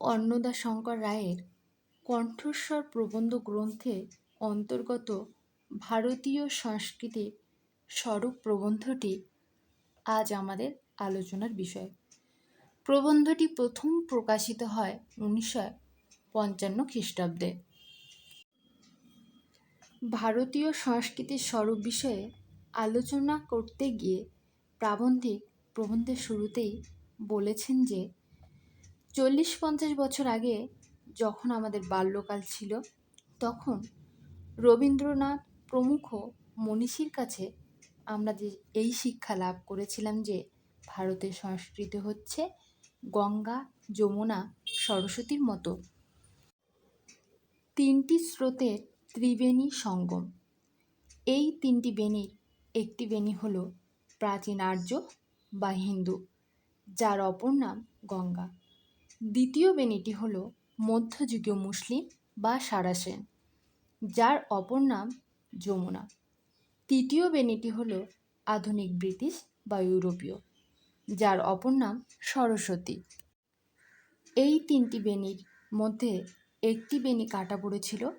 অন্নদা শঙ্কর রায়ের কণ্ঠস্বর প্রবন্ধ গ্রন্থে অন্তর্গত ভারতীয় সংস্কৃতির স্বরূপ প্রবন্ধটি আজ আমাদের আলোচনার বিষয়। প্রবন্ধটি প্রথম প্রকাশিত হয় উনিশশো পঞ্চান্ন খ্রিস্টাব্দে। ভারতীয় সংস্কৃতির স্বরূপ বিষয়ে আলোচনা করতে গিয়ে প্রাবন্ধিক প্রবন্ধের শুরুতেই বলেছেন যে চল্লিশ পঞ্চাশ বছর আগে যখন আমাদের বাল্যকাল ছিল, তখন রবীন্দ্রনাথ প্রমুখ মনীষীর কাছে আমরা যে এই শিক্ষা লাভ করেছিলাম যে ভারতের সংস্কৃতি হচ্ছে গঙ্গা, যমুনা, সরস্বতীর মতো। তিনটি স্রোতের ত্রিবেণী সঙ্গম। এই তিনটি বেণীর একটি বেণী হল প্রাচীন আর্য বা হিন্দু, যার অপর নাম গঙ্গা। দ্বিতীয় বেণীটি হল মধ্যযুগীয় মুসলিম বা সারাসেন যার অপর নাম যমুনা। তৃতীয় বেণীটি হল আধুনিক ব্রিটিশ বা ইউরোপীয়, যার অপর নাম সরস্বতী। এই তিনটি বেণীর মধ্যে একটি বেণী কাটা পড়েছিল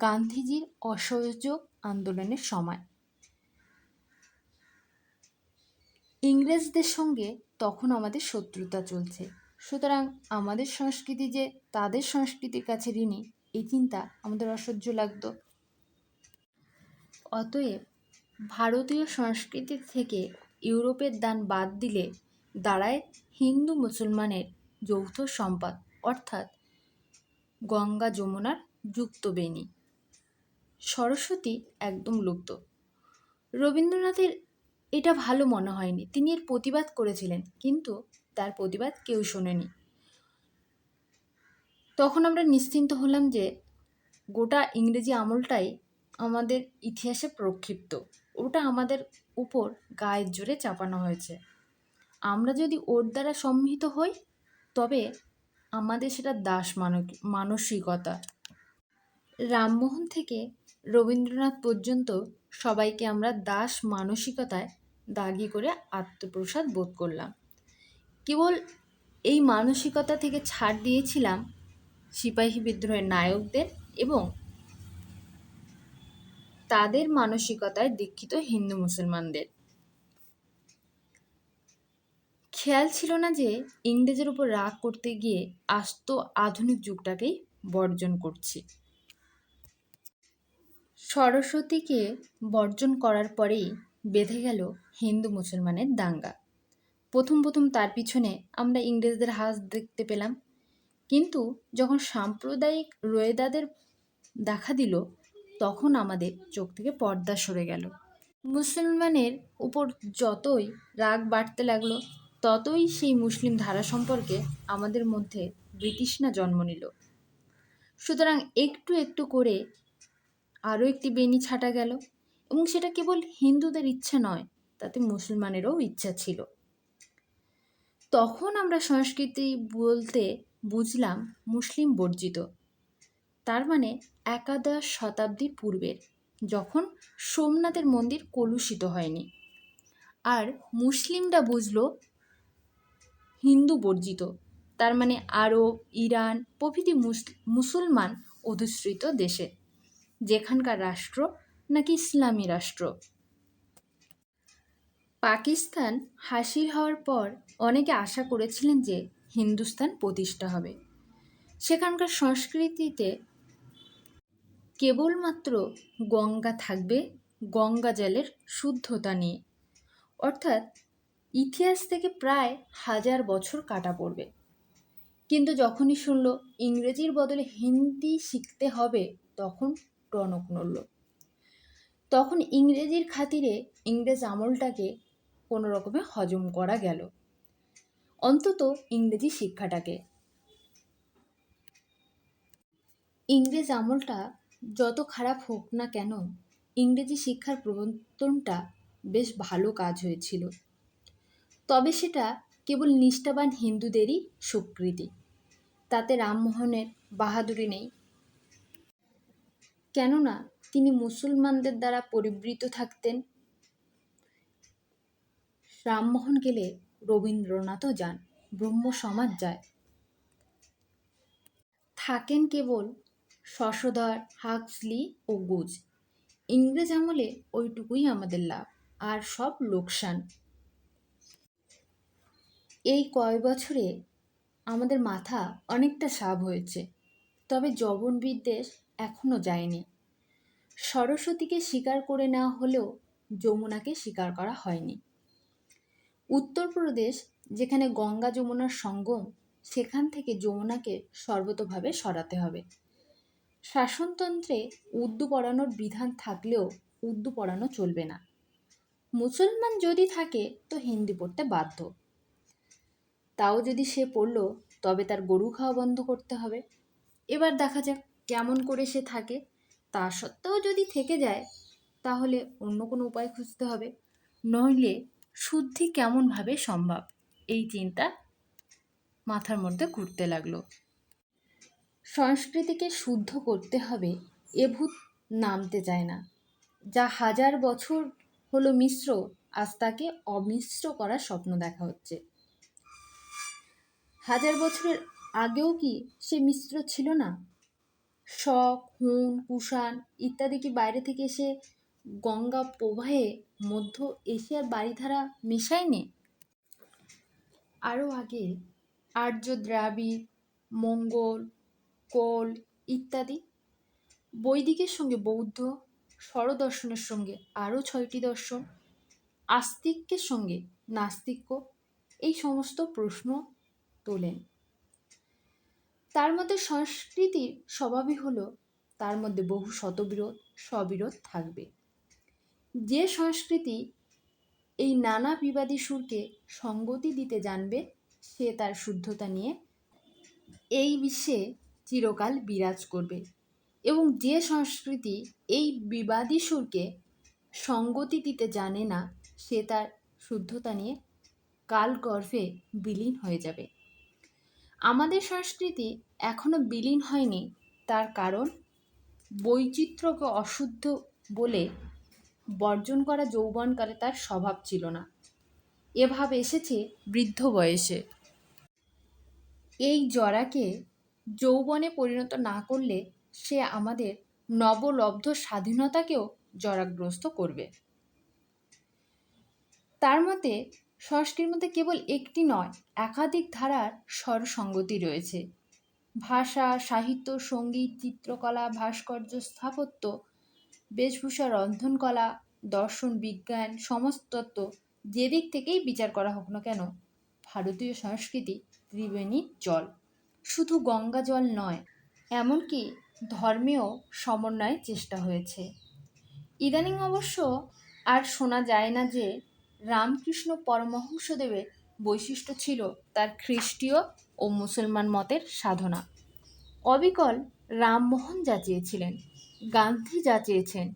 গান্ধীজির অসহযোগ আন্দোলনের সময়। ইংরেজদের সঙ্গে তখন আমাদের শত্রুতা চলছে। সুতরাং আমাদের সংস্কৃতি যে তাদের সংস্কৃতির কাছে ঋণী, এই চিন্তা আমাদের অসহ্য লাগতো। অতএব ভারতীয় সংস্কৃতি থেকে ইউরোপের দান বাদ দিলে দাঁড়ায় হিন্দু মুসলমানের যৌথ সম্পদ, অর্থাৎ গঙ্গা যমুনার যুক্ত বেণী। সরস্বতী একদম লুপ্ত। রবীন্দ্রনাথের এটা ভালো মনে হয়নি। তিনি এর প্রতিবাদ করেছিলেন, কিন্তু তার প্রতিবাদ কেউ শোনেনি। তখন আমরা নিশ্চিন্ত হলাম যে গোটা ইংরেজি আমলটাই আমাদের ইতিহাসে প্রক্ষিপ্ত। ওটা আমাদের উপর গায়ের জোরে চাপানো হয়েছে। আমরা যদি ওর দ্বারা সম্মিহিত হই, তবে আমাদের সেটা দাস মানসিকতা। রামমোহন থেকে রবীন্দ্রনাথ পর্যন্ত সবাইকে আমরা দাস মানসিকতায় দাগি করে আত্মপ্রসাদ বোধ করলাম। কেবল এই মানসিকতা থেকে ছাড় দিয়েছিলাম সিপাহী বিদ্রোহের নায়কদের এবং তাদের মানসিকতায় দীক্ষিত হিন্দু মুসলমানদের। খেয়াল ছিল না যে ইংরেজের উপর রাগ করতে গিয়ে আস্ত আধুনিক যুগটাকেই বর্জন করছি। সরস্বতীকে বর্জন করার পরেই বেঁধে গেল হিন্দু মুসলমানের দাঙ্গা। প্রথম প্রথম তার পিছনে আমরা ইংরেজদের হাত দেখতে পেলাম। কিন্তু যখন সাম্প্রদায়িক রোয়েদাদের দেখা দিল, তখন আমাদের চোখ থেকে পর্দা সরে গেল। মুসলমানের উপর যতই রাগ বাড়তে লাগল, ততই সেই মুসলিম ধারা সম্পর্কে আমাদের মধ্যে ব্রিটিশনা জন্ম নিল। সুতরাং একটু একটু করে আরও একটি বেনি ছাটা গেল এবং সেটা কেবল হিন্দুদের ইচ্ছা নয়, তাতে মুসলমানেরও ইচ্ছা ছিল। তখন আমরা সংস্কৃতি বলতে বুঝলাম মুসলিম বর্জিত। তার মানে একাদশ শতাব্দীর পূর্বের, যখন সোমনাথের মন্দির কলুষিত হয়নি। আর মুসলিমরা বুঝলো হিন্দু বর্জিত, তার মানে আরব, ইরান প্রভৃতি মুসলমান অধিষ্ঠিত দেশে, যেখানকার রাষ্ট্র নাকি ইসলামী রাষ্ট্র। পাকিস্তান হাসিল হওয়ার পর অনেকে আশা করেছিলেন যে হিন্দুস্তান প্রতিষ্ঠা হবে। সেখানকার সংস্কৃতিতে কেবলমাত্র গঙ্গা থাকবে, গঙ্গা জলের শুদ্ধতা নিয়ে। অর্থাৎ ইতিহাস থেকে প্রায় হাজার বছর কাটা পড়বে। কিন্তু যখনই শুনল ইংরেজির বদলে হিন্দি শিখতে হবে, তখন টনক নড়ল। তখন ইংরেজির খাতিরে ইংরেজ আমলটাকে কোনো রকমে হজম করা গেল। অন্তত ইংরেজি শিক্ষাটাকে। ইংরেজ আমলটা যত খারাপ হোক না কেন, ইংরেজি শিক্ষার প্রবর্তনটা বেশ ভালো কাজ হয়েছিল। তবে সেটা কেবল নিষ্ঠাবান হিন্দুদেরই স্বীকৃতি। তাতে রামমোহনের বাহাদুরি নেই। কেননা তিনি মুসলমানদের দ্বারা পরিবৃত থাকতেন রামমোহন গেলে রবীন্দ্রনাথও যান ব্রহ্ম সমাজ যায়। থাকেন কেবল শশধর হাক্সলি ও গুজ। ইংরেজ আমলে ওইটুকুই আমাদের লাভ, আর সব লোকসান। এই কয় বছরে আমাদের মাথা অনেকটা সাব হয়েছে, তবে জবন বিদ্বেষ এখনও যায়নি। সরস্বতীকে স্বীকার করে নেওয়া হলেও যমুনাকে স্বীকার করা হয়নি। উত্তরপ্রদেশ যেখানে গঙ্গা যমুনার সঙ্গম, সেখান থেকে যমুনাকে সর্বতোভাবে সরাতে হবে। শাসনতন্ত্রে উর্দু পড়ানোর বিধান থাকলেও উর্দু পড়ানো চলবে না। মুসলমান যদি থাকে, তো হিন্দি পড়তে বাধ্য। তাও যদি সে পড়ল, তবে তার গরু খাওয়া বন্ধ করতে হবে। এবার দেখা যাক কেমন করে সে থাকে। তা সত্ত্বেও যদি থেকে যায়, তাহলে অন্য কোনো উপায় খুঁজতে হবে। নইলে শুদ্ধি কেমনভাবে সম্ভব? এই চিন্তা মাথার মধ্যে ঘুরতে লাগল। সংস্কৃতিকে শুদ্ধ করতে হবে এ ভূত নামতে চায় না। যা হাজার বছর হলো মিশ্র, আজ তাকে অমিশ্র করার স্বপ্ন দেখা হচ্ছে। হাজার বছরের আগেও কি সে মিশ্র ছিল না? শক হুন, কুষাণ ইত্যাদি কি বাইরে থেকে এসে গঙ্গা প্রবাহে মধ্য এশিয়ার বাড়িধারা মেশায়নি? আরও আগে আর্য দ্রাবিড় মঙ্গল, কোল ইত্যাদি বৈদিকের সঙ্গে বৌদ্ধ, স্বরদর্শনের সঙ্গে আরও ছয়টি দর্শন, আস্তিক্যের সঙ্গে নাস্তিক্য, এই সমস্ত প্রশ্ন তোলেন। তার মধ্যে সংস্কৃতির স্বভাবই হলো, তার মধ্যে বহু শতবিরোধ স্ববিরোধ থাকবে। যে সংস্কৃতি এই নানা বিবাদী সুরকে সঙ্গতি দিতে জানবে, সে তার শুদ্ধতা নিয়ে এই বিশ্বে চিরকাল বিরাজ করবে। এবং যে সংস্কৃতি এই বিবাদী সুরকে সঙ্গতি দিতে জানে না, সে তার শুদ্ধতা নিয়ে কাল গর্ভে বিলীন হয়ে যাবে। আমাদের সংস্কৃতি এখনও বিলীন হয়নি, তার কারণ বৈচিত্র্যকে অশুদ্ধ বলে বর্জন করা যৌবনকালে তার স্বভাব ছিল না। এভাব এসেছে বৃদ্ধ বয়সে। এই জরাকে যৌবনে পরিণত না করলে সে আমাদের নবলব্ধ স্বাধীনতাকেও জরাগ্রস্ত করবে। তার মতে, সংস্কৃতির মধ্যে কেবল একটি নয়, একাধিক ধারার স্বরসঙ্গতি রয়েছে। ভাষা, সাহিত্য, সংগীত, চিত্রকলা, ভাস্কর্য, স্থাপত্য বেশভূষা রন্ধনকলা, দর্শন, বিজ্ঞান সমাজতত্ত্ব যে দিক থেকেই বিচার করা হোক না কেন, ভারতীয় সংস্কৃতি ত্রিবেণী জল। শুধু গঙ্গা জল নয়, এমনকি ধর্মেও সমন্বয়ের চেষ্টা হয়েছে। ইদানিং অবশ্য আর শোনা যায় না যে রামকৃষ্ণ পরমহংসদেবের বৈশিষ্ট্য ছিল তার খ্রিস্টীয় ও মুসলমান মতের সাধনা। অবিকল রামমোহন যা চেয়েছিলেন গান্ধী যা চেয়েছেন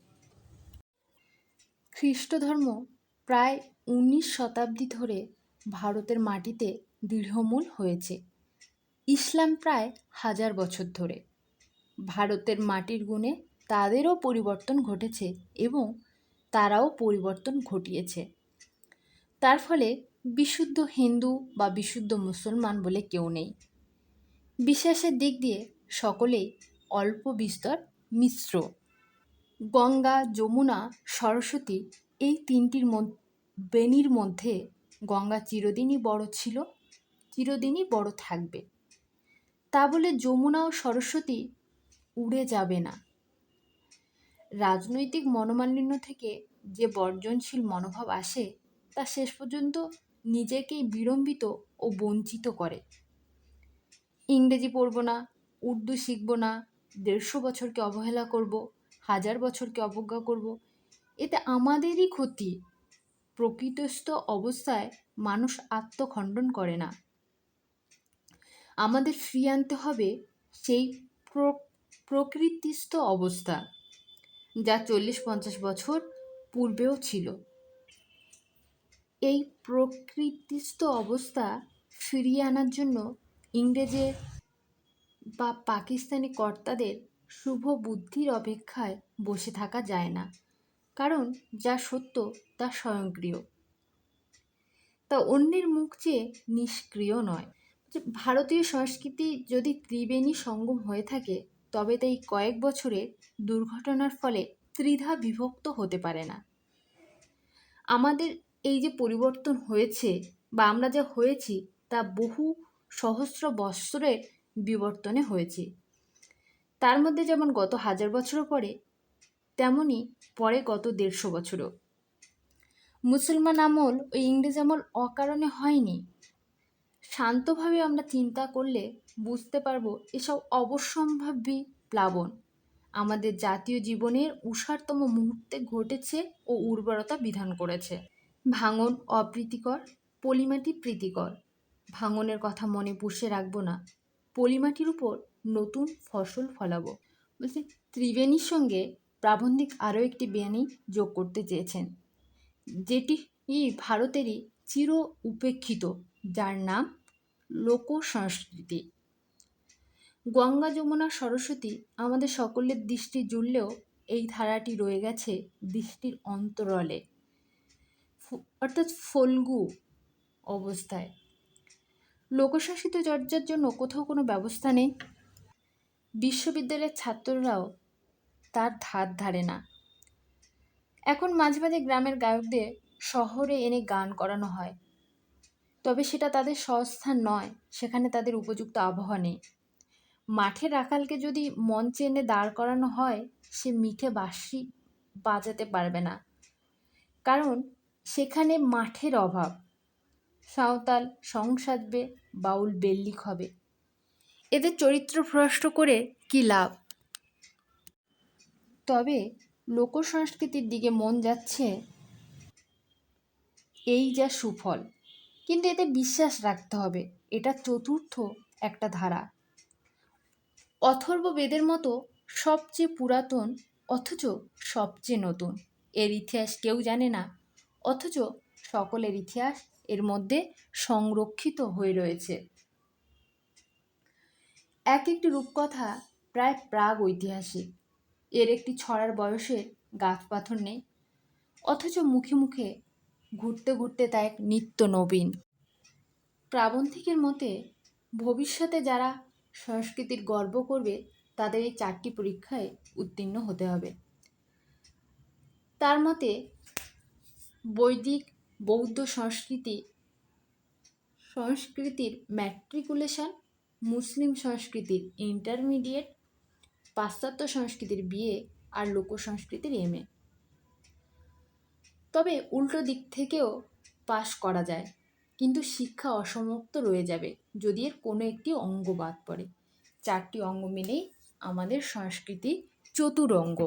খ্রিস্ট ধর্ম প্রায় উনিশ শতাব্দী ধরে ভারতের মাটিতে দৃঢ়মূল হয়েছে। ইসলাম প্রায় হাজার বছর ধরে। ভারতের মাটির গুণে তাদেরও পরিবর্তন ঘটেছে এবং তারাও পরিবর্তন ঘটিয়েছে। তার ফলে বিশুদ্ধ হিন্দু বা বিশুদ্ধ মুসলমান বলে কেউ নেই। বিশ্বাসের দিক দিয়ে সকলেই অল্প বিস্তর মিশ্র। গঙ্গা, যমুনা, সরস্বতী এই তিনটির বেনির মধ্যে গঙ্গা চিরদিনই বড় ছিল, চিরদিনই বড় থাকবে। তা বলে যমুনা ও সরস্বতী উড়ে যাবে না। রাজনৈতিক মনোমালিন্য থেকে যে বর্জনশীল মনোভাব আসে, তা শেষ পর্যন্ত নিজেকেই বিড়ম্বিত ও বঞ্চিত করে। ইংরেজি পড়ব না, উর্দু শিখব না দেড়শো বছরকে অবহেলা করব, হাজার বছরকে অবজ্ঞা করব, এতে আমাদেরই ক্ষতি। প্রকৃতস্থ অবস্থায় মানুষ আত্মখণ্ডন করে না। আমাদের ফিরিয়ে আনতে হবে সেই প্রকৃতিস্থ অবস্থা, যা চল্লিশ পঞ্চাশ বছর পূর্বেও ছিল। এই প্রকৃতিস্থ অবস্থা ফিরিয়ে আনার জন্য ইংরেজের বা পাকিস্তানি কর্তাদের শুভ বুদ্ধির অপেক্ষায় বসে থাকা যায় না। কারণ যা সত্য তা স্বয়ংক্রিয়। তা অন্যের মুখ চেয়ে নিষ্ক্রিয় নয়। যে ভারতীয় সংস্কৃতি যদি ত্রিবেণী সঙ্গম হয়ে থাকে, তবে তাই কয়েক বছরে দুর্ঘটনার ফলে ত্রিধা বিভক্ত হতে পারে না। আমাদের এই যে পরিবর্তন হয়েছে বা আমরা যা হয়েছি, তা বহু সহস্র বৎসরের বিবর্তনে হয়েছে। তার মধ্যে যেমন গত হাজার বছরও পরে তেমনই পরে গত দেড়শো বছরও। মুসলমান আমল ও ইংরেজ আমল অকারণে হয়নি। শান্তভাবে আমরা চিন্তা করলে বুঝতে পারব এসব অবশ্যম্ভাবী প্লাবন। আমাদের জাতীয় জীবনের উষারতম মুহূর্তে ঘটেছে ও উর্বরতা বিধান করেছে। ভাঙন অপ্রীতিকর, পলিমাটি প্রীতিকর। ভাঙনের কথা মনে পুষে রাখব না। পলিমাটির উপর নতুন ফসল ফলাবো। বলছে, ত্রিবেণীর সঙ্গে প্রাবন্ধিক আরও একটি বেআনি যোগ করতে চেয়েছেন, যেটি ভারতেরই চির উপেক্ষিত, যার নাম লোক সংস্কৃতি গঙ্গা, যমুনা, সরস্বতী আমাদের সকলের দৃষ্টি জুড়লেও এই ধারাটি রয়ে গেছে দৃষ্টির অন্তরলে অর্থাৎ ফল্গু অবস্থায়। লোকশাসিত চর্চার জন্য কোথাও কোনো ব্যবস্থা নেই? বিশ্ববিদ্যালয়ের ছাত্ররাও তার ধার ধারে না। এখন মাঝে মাঝে গ্রামের গায়কদের শহরে এনে গান করানো হয়। তবে সেটা তাদের সস্থান নয়, সেখানে তাদের উপযুক্ত আবহাওয়া নেই। মাঠে রাখালকে যদি মঞ্চে এনে দাঁড় করানো হয়, সে মিঠে বাঁশি বাজাতে পারবে না। কারণ সেখানে মাঠের অভাব। সাঁওতাল সং সাজবে বাউল বেল্লিক হবে। এদের চরিত্র ভ্রষ্ট করে কি লাভ? তবে লোকসংস্কৃতির দিকে মন যাচ্ছে এই যা সুফল। কিন্তু এতে বিশ্বাস রাখতে হবে, এটা চতুর্থ একটা ধারা। অথর্ব বেদের মতো সবচেয়ে পুরাতন, অথচ সবচেয়ে নতুন, এর ইতিহাস কেউ জানে না, অথচ সকলের ইতিহাস এর মধ্যে সংরক্ষিত হয়ে রয়েছে। এক একটি রূপকথা প্রায় প্রাগ ঐতিহাসিক। এর একটি ছড়ার বয়সে গাছ পাথর নেই, অথচ মুখে মুখে ঘুরতে ঘুরতে তা এক নিত্য নবীন। প্রাবন্ধিকের মতে, ভবিষ্যতে যারা সংস্কৃতির গর্ব করবে, তাদের এই চারটি পরীক্ষায় উত্তীর্ণ হতে হবে। তার মতে, বৈদিক বৌদ্ধ সংস্কৃতি, সংস্কৃতির ম্যাট্রিকুলেশন মুসলিম সংস্কৃতির ইন্টারমিডিয়েট পাশ্চাত্য সংস্কৃতির বিয়ে আর লোক সংস্কৃতির এম তবে উল্টো দিক থেকেও পাশ করা যায়, কিন্তু শিক্ষা অসমাপ্ত রয়ে যাবে যদি এর কোনো একটি অঙ্গ বাদ পড়ে। চারটি অঙ্গ মিলেই আমাদের সংস্কৃতি চতুরঙ্গ